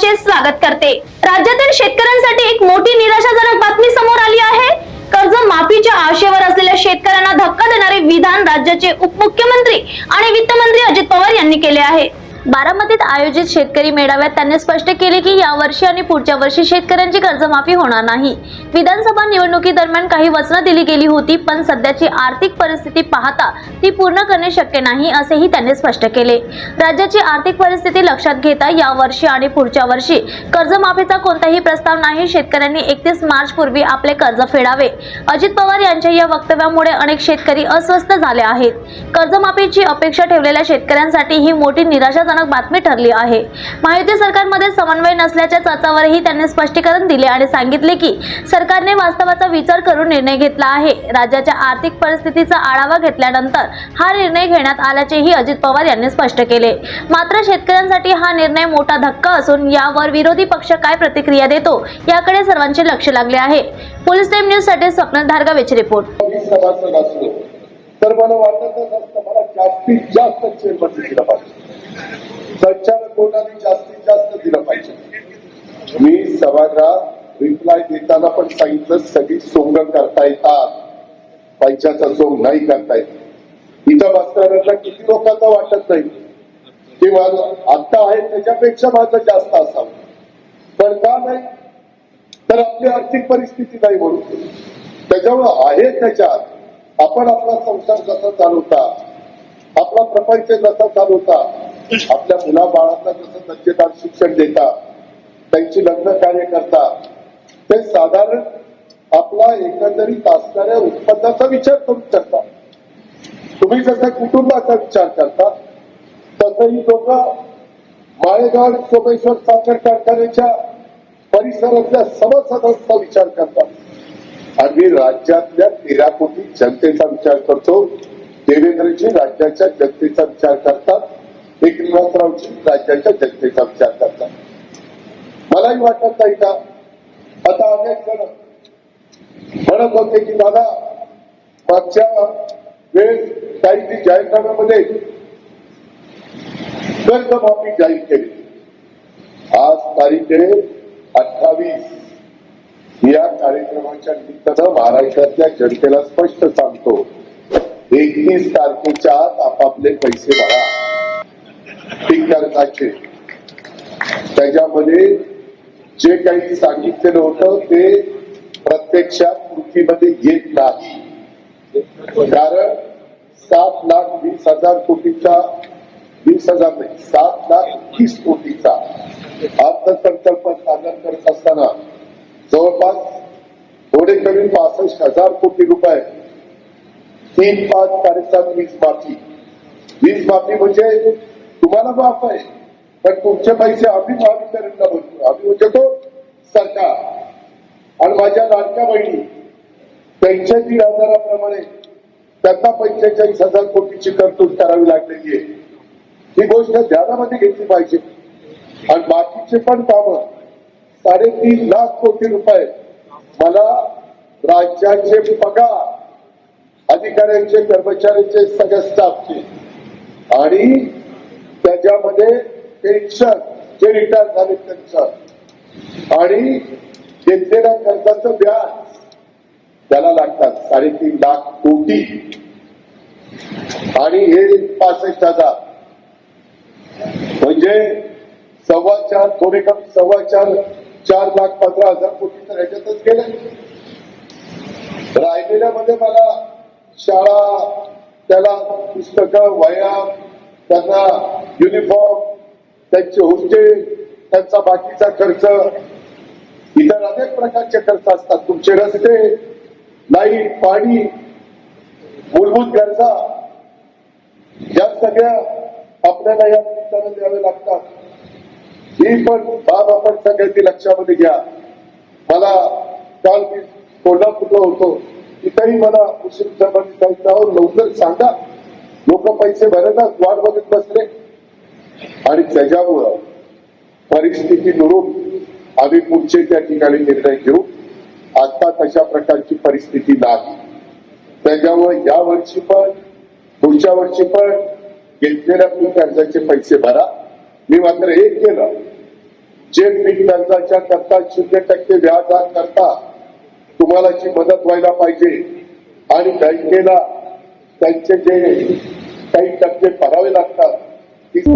सर्वांचे स्वागत करते. राज्यातील शेतकऱ्यांसाठी एक मोठी निराशाजनक बातमी समोर आली आहे. कर्ज माफीच्या आशेवर असलेल्या शेतकऱ्यांना धक्का देणारे विधान राज्याचे उपमुख्यमंत्री आणि वित्तमंत्री अजित पवार यांनी केले आहे. बारामतीत आयोजित शेतकरी मेळाव्यात त्यांनी स्पष्ट केले की यावर्षी आणि पुढच्या वर्षी शेतकऱ्यांची कर्जमाफी होणार नाही. विधानसभा निवडणुकीदरम्यान काही वचनं दिली गेली होती पण सध्याची आर्थिक परिस्थिती पाहता ती पूर्ण करणे शक्य नाही असेही त्यांनी स्पष्ट केले. राज्याची आर्थिक परिस्थिती लक्षात घेता या वर्षी आणि पुढच्या वर्षी कर्जमाफीचा कोणताही प्रस्ताव नाही. शेतकऱ्यांनी एकतीस मार्च पूर्वी आपले कर्ज फेडावे. अजित पवार यांच्या या वक्तव्यामुळे अनेक शेतकरी अस्वस्थ झाले आहेत. कर्जमाफीची अपेक्षा ठेवलेल्या शेतकऱ्यांसाठी ही मोठी निराशा चिंताजनक बातमी ठरली आहे. माहिती सरकारमध्ये समन्वय नसल्याच्या चर्चावरही त्यांनी स्पष्टीकरण दिले आणि सांगितले की सरकारने वास्तवाचा विचार करून निर्णय घेतला आहे. राज्याच्या आर्थिक परिस्थितीचा आढावा घेतल्यानंतर हा निर्णय घेण्यात आल्याचेही अजित पवार यांनी स्पष्ट केले. मात्र शेतकऱ्यांसाठी हा निर्णय मोठा धक्का असून यावर विरोधी पक्ष काय प्रतिक्रिया देतो याकडे सर्वांचे लक्ष लागले आहे. पोलीस टाइम न्यूजसाठी स्वप्न धारगावेची रिपोर्ट. तर मला वाटतच असतं मला जास्तीत जास्त चेअरमन दिला पाहिजे. संचालक कोणाने जास्तीत जास्त दिलं पाहिजे? मी सभागृहात रिप्लाय देताना पण सांगितलं सगळी सोंग करता येतात. पैशाचा सोंग नाही करता येत. इथं बसणाऱ्यांना किती लोकांना वाटत नाही. की माझं आता आहे त्याच्यापेक्षा माझं जास्त असावं. पण का नाही? तर आपली आर्थिक परिस्थिती नाही म्हणून. त्याच्यामुळं आहे त्याच्यात. आपण आपला संसार कसा चालवता आपला प्रपंच कसा चालवता आपल्या मुलाबाळांना जसं दर्जेदार शिक्षण देता त्यांची लग्न कार्य करता ते साधारण आपला एकंदरीत असणाऱ्या उत्पन्नाचा विचार करून करता. तुम्ही जसं कुटुंबाचा विचार करता तसंही लोक माळेगाव सोमेश्वर साखर कारखान्याच्या परिसरातल्या सभासदांचा विचार करतात. आणि राज्यातल्या तेरा कोटी जनतेचा विचार करतो. देवेंद्रजी राज्याच्या जनतेचा विचार करतात. एकनाथरावजी राज्याच्या जनतेचा विचार करतात मलाही वाटत नाही का? आता अनेक जण म्हणत होते की दादा मागच्या वेळेस काही ती जाहीरनाम्यामध्ये कर्जमाफी जाहीर केली. आज तारीख आहे अठ्ठावीस. या कार्यक्रमाच्या निमित्तानं महाराष्ट्रातल्या जनतेला स्पष्ट सांगतो एकतीस तारखेच्या आत आपापले पैसे भरा. पीक त्याच्यामध्ये जे काही सांगितलेलं होतं ते प्रत्यक्षात कृतीमध्ये येत नाही. कारण सात लाख वीस हजार कोटीचा वीस हजार नाही सात लाख तीस कोटीचा अर्थसंकल्प सादर करत असताना जवळपास थोडे कमी पासष्ट हजार कोटी रुपये तीन पाच साडेसात वीज माफी. वीज माफी म्हणजे तुम्हाला माफ आहे पण तुमचे पैसे आम्ही महावितरणला भरतो. आम्ही म्हणजे तो सरकार. आणि माझ्या लाडक्या बहिणी त्यांच्या दीड हजाराप्रमाणे त्यांना पंचेचाळीस हजार कोटीची तरतूद करावी लागलेली आहे. ही गोष्ट ध्यानामध्ये घेतली पाहिजे. आणि बाकीचे पण काम साडेतीन लाख कोटी रुपये मला राज्याचे पगार अधिकाऱ्यांचे कर्मचाऱ्यांचे सगळ्या स्टाफचे आणि त्याच्यामध्ये पेन्शन जे रिटायर झाले त्यांचं आणि घेतलेल्या कर्जाचं व्याज त्याला लागतात साडेतीन लाख कोटी. आणि हे पासष्ट हजार. म्हणजे सव्वा चार थोडे कमी सव्वा चार चार लाख पंधरा हजार कोटी तर ह्याच्यातच गेले. राहिलेल्यामध्ये मला शाळा त्याला पुस्तकं वया त्यांना युनिफॉर्म त्यांचे हॉस्टेल त्यांचा बाकीचा खर्च इतर अनेक प्रकारचे खर्च असतात. तुमचे रस्ते लाइट पाणी मूलभूत गरजा या सगळ्या आपल्याला या निमित्तानं द्यावे लागतात. ही पण बाब आपण सगळ्यांनी लक्षामध्ये घ्या. मला काल मी कोल्हापूरला होतो. तिथेही मला मुस्लिम साहेबांनी सांगितलं लवकर सांगा. लोक पैसे भरतात वाट बघत बसले. आणि त्याच्यामुळं परिस्थिती नुरूप आम्ही पुढचे त्या ठिकाणी निर्णय घेऊ. आता तशा प्रकारची परिस्थिती नाही. त्याच्यामुळे या वर्षी पण पुढच्या वर्षी पण घेतलेल्या पीक कर्जाचे पैसे भरा. मी मात्र एक केलं. जे पीक कर्जाच्या करता शून्य टक्के व्याजा करता तुम्हाला जी मदत व्हायला पाहिजे आणि बँकेला त्यांचे जे काही टक्के भरावे लागतात Peace.